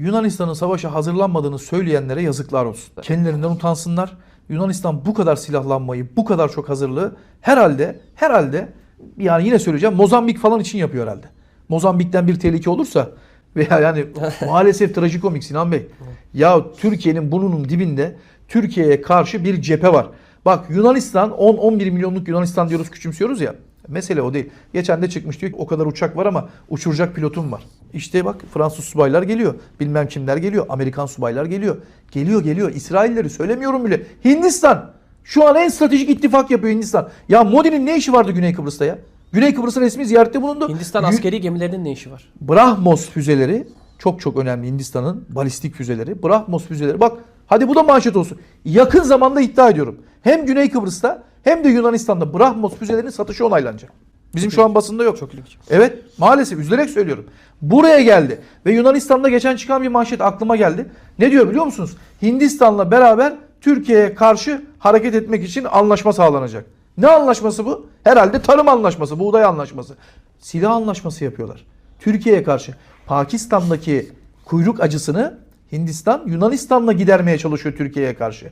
Yunanistan'ın savaşa hazırlanmadığını söyleyenlere yazıklar olsun. Kendilerinden utansınlar. Yunanistan bu kadar silahlanmayı, bu kadar çok hazırlığı herhalde herhalde yani yine söyleyeceğim Mozambik falan için yapıyor herhalde. Mozambik'ten bir tehlike olursa veya yani maalesef trajikomik Sinan Bey. Ya Türkiye'nin bunun dibinde Türkiye'ye karşı bir cephe var. Bak Yunanistan 10-11 milyonluk Yunanistan diyoruz küçümsüyoruz ya. Mesele o değil. Geçen de çıkmış diyor ki o kadar uçak var ama uçuracak pilotum var. İşte bak Fransız subaylar geliyor. Bilmem kimler geliyor. Amerikan subaylar geliyor. Geliyor geliyor. İsrailleri söylemiyorum bile. Hindistan. Şu an en stratejik ittifak yapıyor Hindistan. Ya Modi'nin ne işi vardı Güney Kıbrıs'ta ya? Güney Kıbrıs'ı resmi ziyarette bulundu. Hindistan askeri gemilerinin ne işi var? Brahmos füzeleri çok çok önemli Hindistan'ın balistik füzeleri. Brahmos füzeleri. Bak hadi bu da manşet olsun. Yakın zamanda iddia ediyorum. Hem Güney Kıbrıs'ta hem de Yunanistan'da Brahmos füzelerinin satışı onaylanacak. Bizim şu an basında yok. Çok ilginç. Evet maalesef üzülerek söylüyorum. Buraya geldi ve Yunanistan'da geçen çıkan bir manşet aklıma geldi. Ne diyor biliyor musunuz? Hindistan'la beraber Türkiye'ye karşı hareket etmek için anlaşma sağlanacak. Ne anlaşması bu? Herhalde tarım anlaşması, buğday anlaşması. Silah anlaşması yapıyorlar. Türkiye'ye karşı. Pakistan'daki kuyruk acısını Hindistan Yunanistan'la gidermeye çalışıyor Türkiye'ye karşı.